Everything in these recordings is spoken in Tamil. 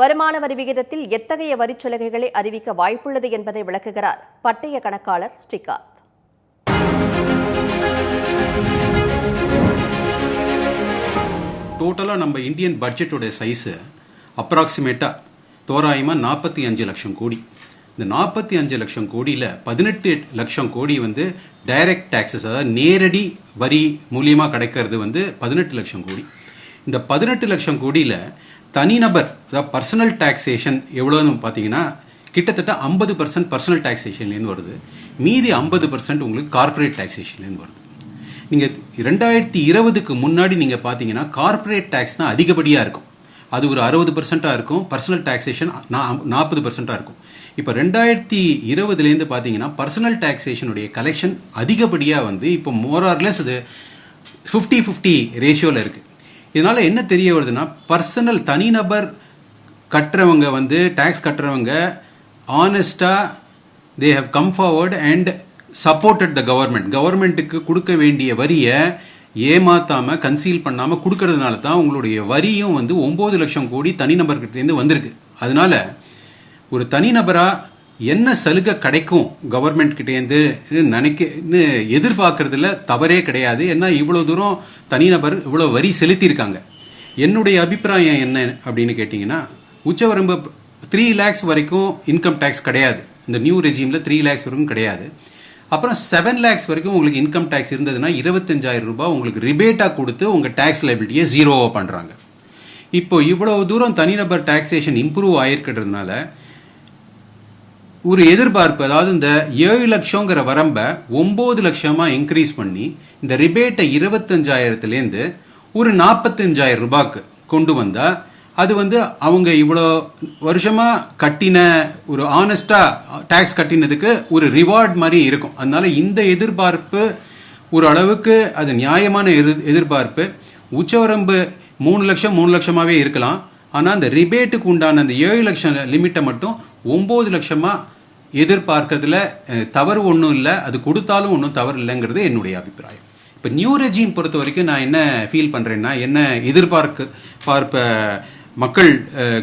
வருமான வரி விகிதத்தில் எத்தகைய வரிச் சலுகைகளை அறிவிக்க வாய்ப்புள்ளது என்பதை விளக்குகிறார் பட்டய கணக்காளர் ஸ்ரீகாந்த். டோட்டலாக நம்ம இந்தியன் பட்ஜெட்டோட சைஸு அப்ராக்சிமேட்டாக தோராயமாக நாற்பத்தி அஞ்சு லட்சம் கோடி. இந்த நாற்பத்தி அஞ்சு லட்சம் கோடியில் பதினெட்டு லட்சம் கோடி வந்து டைரக்ட் டேக்ஸஸ் அதாவது நேரடி வரி மூலியமாக கிடைக்கிறது வந்து பதினெட்டு லட்சம் கோடி. இந்த பதினெட்டு லட்சம் கோடியில் தனிநபர் அதாவது பர்சனல் டாக்ஸேஷன் எவ்வளோன்னு பார்த்தீங்கன்னா கிட்டத்தட்ட ஐம்பது பர்சன்ட் பர்சனல் டாக்ஸேஷன்லேருந்து வருது. மீதி ஐம்பது பர்சன்ட் உங்களுக்கு கார்ப்பரேட் டாக்ஸேஷன்லேருந்து வருது. நீங்கள் ரெண்டாயிரத்தி இருபதுக்கு முன்னாடி நீங்கள் பார்த்தீங்கன்னா கார்ப்பரேட் டேக்ஸ் தான் அதிகப்படியாக இருக்கும். அது ஒரு அறுபது பர்சண்ட்டாக இருக்கும். பர்சனல் டாக்ஸேஷன் நாற்பது பர்சண்ட்டாக இருக்கும். இப்போ ரெண்டாயிரத்தி இருபதுலேருந்து பார்த்தீங்கன்னா பர்சனல் டாக்ஸேஷனுடைய கலெக்ஷன் அதிகப்படியாக வந்து இப்போ மோரார்லெஸ் அது ஃபிஃப்டி ஃபிஃப்டி ரேஷியோவில் இருக்குது இதனால் என்ன தெரிய வருதுன்னா பர்சனல் தனிநபர் கட்டுறவங்க வந்து டேக்ஸ் கட்டுறவங்க ஆனஸ்டாக they have come forward and supported the government கவர்மெண்ட்டுக்கு கொடுக்க வேண்டிய வரியை ஏமாற்றாமல் கன்சீல் பண்ணாமல் கொடுக்கறதுனால தான் உங்களுடைய வரியும் வந்து ஒம்பது லட்சம் கோடி தனிநபர்கிட்டேருந்து வந்திருக்கு. அதனால ஒரு தனிநபராக என்ன சலுகை கிடைக்கும் கவர்மெண்ட் கிட்டேருந்து நினைக்கன்னு எதிர்பார்க்கறதுல தவறே கிடையாது. ஏன்னா இவ்வளோ தூரம் தனிநபர் இவ்வளோ வரி செலுத்தியிருக்காங்க. என்னுடைய அபிப்பிராயம் என்ன அப்படின்னு கேட்டிங்கன்னா உச்சவரம்பு த்ரீ லேக்ஸ் வரைக்கும் இன்கம் டேக்ஸ் கிடையாது. இந்த நியூ ரெஜிமில் த்ரீ லேக்ஸ் வரைக்கும் கிடையாது. அப்புறம் செவன் லேக்ஸ் வரைக்கும் உங்களுக்கு இன்கம் டேக்ஸ் இருந்ததுன்னா இருபத்தஞ்சாயிரம் ரூபாய் உங்களுக்கு ரிபேட்டாக கொடுத்து உங்கள் டேக்ஸ் லைபிலிட்டியை ஜீரோவாக பண்ணுறாங்க இப்போ இவ்வளோ தூரம் தனிநபர் டேக்ஸேஷன் இம்ப்ரூவ் ஆயிருக்கிறதுனால ஒரு எதிர்பார்ப்பு அதாவது இந்த ஏழு லட்சங்கிற வரம்பை ஒம்பது லட்சமாக இன்க்ரீஸ் பண்ணி இந்த ரிபேட்டை இருபத்தஞ்சாயிரத்துலேருந்து ஒரு நாற்பத்தஞ்சாயிரம் ரூபாய்க்கு கொண்டு வந்தால் அது வந்து அவங்க இவ்வளோ வருஷமாக கட்டின ஒரு ஆனஸ்டாக டேக்ஸ் கட்டினதுக்கு ஒரு ரிவார்ட் மாதிரி இருக்கும். அதனால இந்த எதிர்பார்ப்பு ஒரு அளவுக்கு அது நியாயமான எதிர் எதிர்பார்ப்பு. உச்சவரம்பு மூணு லட்சம் மூணு லட்சமாகவே இருக்கலாம். ஆனால் அந்த ரிபேட்டுக்கு உண்டான அந்த ஏழு லட்சம் லிமிட்டை மட்டும் ஒம்பது லட்சமாக எதிர்பார்க்கறதுல தவறு ஒன்றும் இல்லை அது கொடுத்தாலும் ஒன்றும் தவறு இல்லைங்கிறது என்னுடைய அபிப்பிராயம். இப்போ நியூ ரெஜிம் பொறுத்த வரைக்கும் நான் என்ன ஃபீல் பண்ணுறேன்னா என்ன எதிர்பார்க்க பார்ப்ப மக்கள்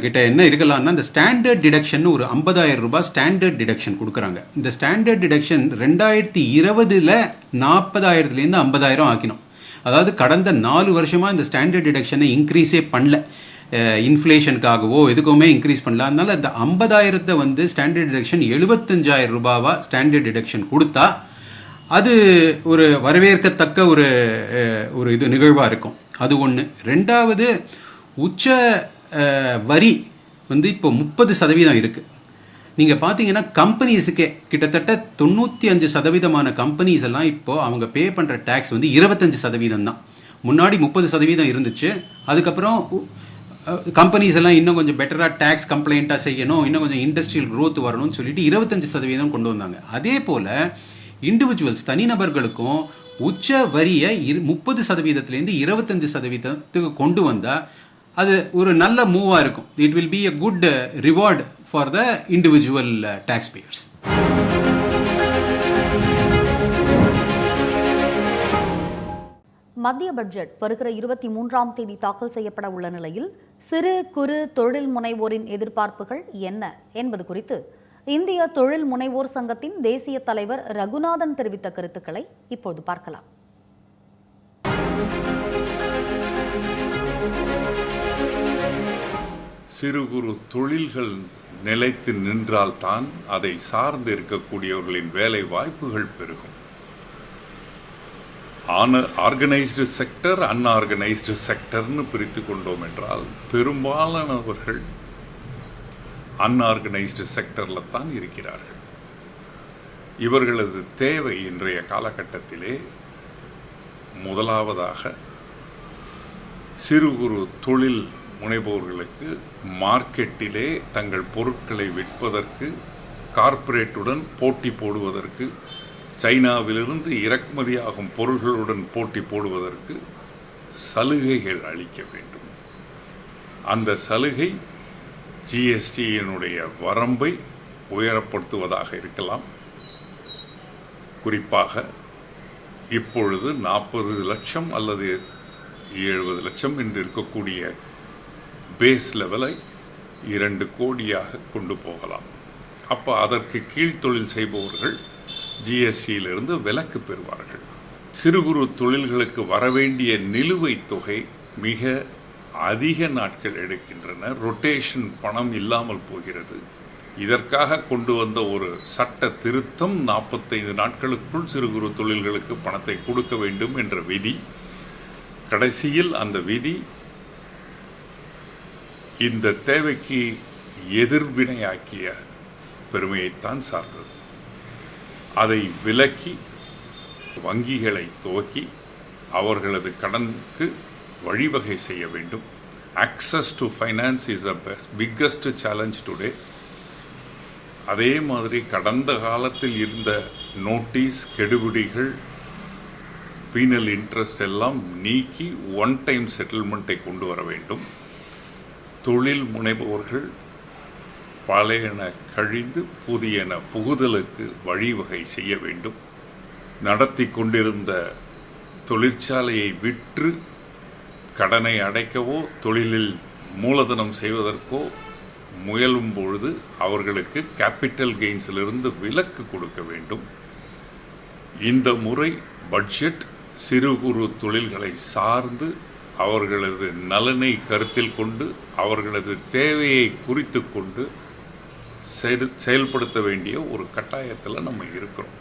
கிட்ட என்ன இருக்கலாம்னா இந்த ஸ்டாண்டர்ட் டிடக்ஷன் ஒரு ஐம்பதாயிரம் ரூபாய் ஸ்டாண்டர்ட் டிடக்ஷன் கொடுக்குறாங்க. இந்த ஸ்டாண்டர்ட் டிடக்ஷன் ரெண்டாயிரத்தி இருபதில் நாற்பதாயிரத்துலேருந்து ஐம்பதாயிரம் ஆக்கினோம். அதாவது கடந்த நாலு வருஷமாக இந்த ஸ்டாண்டர்ட் டிடக்ஷனை இன்க்ரீஸே பண்ணல. இன்ஃப்ளேஷனுக்காகவோ எதுக்குமே இன்க்ரீஸ் பண்ணல. அதனால இந்த ஐம்பதாயிரத்தை வந்து ஸ்டாண்டர்ட் டிடக்ஷன் எழுபத்தஞ்சாயிரம் ரூபாவா ஸ்டாண்டர்ட் டிடக்ஷன் கொடுத்தா அது ஒரு வரவேற்கத்தக்க ஒரு ஒரு இது நிகழ்வாக இருக்கும். அது ஒன்று ரெண்டாவது உச்ச வரி வந்து இப்போ முப்பது சதவீதம் இருக்குது நீங்கள் பார்த்தீங்கன்னா கம்பெனிஸுக்கே கிட்டத்தட்ட தொண்ணூற்றி அஞ்சு சதவீதமான கம்பெனிஸ் எல்லாம் இப்போ அவங்க பே பண்ணுற டேக்ஸ் வந்து இருபத்தஞ்சு சதவீதம் தான் முன்னாடி முப்பது சதவீதம் இருந்துச்சு. அதுக்கப்புறம் கம்பெனிஸ் எல்லாம் இன்னும் கொஞ்சம் பெட்டராக டேக்ஸ் கம்ப்ளைண்ட்டாக செய்யணும் இன்னும் கொஞ்சம் இண்டஸ்ட்ரியல் க்ரோத் வரணும்னு சொல்லிட்டு இருபத்தஞ்சு சதவீதம் கொண்டு வந்தாங்க. அதே போல் இண்டிவிஜுவல்ஸ் தனிநபர்களுக்கும் உச்ச வரியை இரு முப்பது சதவீதத்துலேருந்து இருபத்தஞ்சு சதவீதத்துக்கு கொண்டு வந்தால் அது ஒரு நல்ல மூவாக இருக்கும். It will be a good reward for the individual tax payers மத்திய பட்ஜெட் வருகிற இருபத்தி மூன்றாம் தேதி தாக்கல் செய்யப்பட உள்ள நிலையில் சிறு குறு தொழில் முனைவோரின் எதிர்பார்ப்புகள் என்ன என்பது குறித்து இந்திய தொழில் முனைவோர் சங்கத்தின் தேசிய தலைவர் ரகுநாதன் தெரிவித்த கருத்துக்களை இப்போது பார்க்கலாம். சிறு குறு தொழில்கள் நிலைத்து நின்றால்தான் அதை சார்ந்து இருக்கக்கூடியவர்களின் வேலை வாய்ப்புகள் பெருகும். ஆன ஆர்கனைஸ்டு செக்டர் அன்ஆர்கனைஸ்டு செக்டர்னு பிரித்து கொண்டோம் என்றால் பெரும்பாலானவர்கள் அன்ஆர்கனைஸ்டு செக்டரில் தான் இருக்கிறார்கள். இவர்களது தேவை இன்றைய காலகட்டத்திலே முதலாவதாக சிறு குறு தொழில் முனைவோர்களுக்கு மார்க்கெட்டிலே தங்கள் பொருட்களை விற்பதற்கு கார்ப்பரேட்டுடன் போட்டி போடுவதற்கு சைனாவிலிருந்து இறக்குமதியாகும் பொருள்களுடன் போட்டி போடுவதற்கு சலுகைகள் அளிக்க வேண்டும். அந்த சலுகை ஜிஎஸ்டியினுடைய வரம்பை உயரப்படுத்துவதாக இருக்கலாம். குறிப்பாக இப்பொழுது நாற்பது லட்சம் அல்லது எழுபது லட்சம் என்று இருக்கக்கூடிய பேஸ் லெவலை இரண்டு கோடியாக கொண்டு போகலாம். அப்போ அதற்கு கீழ்த்தொழில் செய்பவர்கள் ஜிஎஸ்டியிலிருந்து விலக்கு பெறுவார்கள். சிறு குறு தொழில்களுக்கு வரவேண்டிய நிலுவைத் தொகை மிக அதிக நாட்கள் எடுக்கின்றன. ரொட்டேஷன் பணம் இல்லாமல் போகிறது. இதற்காக கொண்டு வந்த ஒரு சட்ட திருத்தம் நாற்பத்தைந்து நாட்களுக்குள் சிறு குறு தொழில்களுக்கு பணத்தை கொடுக்க வேண்டும் என்ற விதி. கடைசியில் அந்த விதி இந்த தேவைக்கு எதிர்வினையாக்கிய பெருமையைத்தான் சார்ந்தது. அதை விலக்கி வங்கிகளை துவக்கி அவர்களது கடனுக்கு வழிவகை செய்ய வேண்டும். Access to finance is the best biggest challenge today அதே மாதிரி கடந்த காலத்தில் இருந்த நோட்டீஸ் கெடுபிடிகள் பீனல் இன்ட்ரெஸ்ட் எல்லாம் நீக்கி ஒன் டைம் செட்டில்மெண்ட்டை கொண்டு வர வேண்டும். தொழில் முனைபவர்கள் பழையன கழிந்து புதியன புகுதலுக்கு வழிவகை செய்ய வேண்டும். நடத்தி கொண்டிருந்த தொழிற்சாலையை விற்று கடனை அடைக்கவோ தொழிலில் மூலதனம் செய்வதற்கோ முயலும் பொழுது அவர்களுக்கு கேபிட்டல் கெயின்ஸிலிருந்து விலக்கு கொடுக்க வேண்டும். இந்த முறை பட்ஜெட் சிறு குறு தொழில்களை சார்ந்து அவர்களது நலனை கருத்தில் கொண்டு அவர்களது தேவையை குறித்து கொண்டு செயல் செயல்படுத்த வேண்டிய ஒரு கட்டாயத்தில் நம்ம இருக்கிறோம்.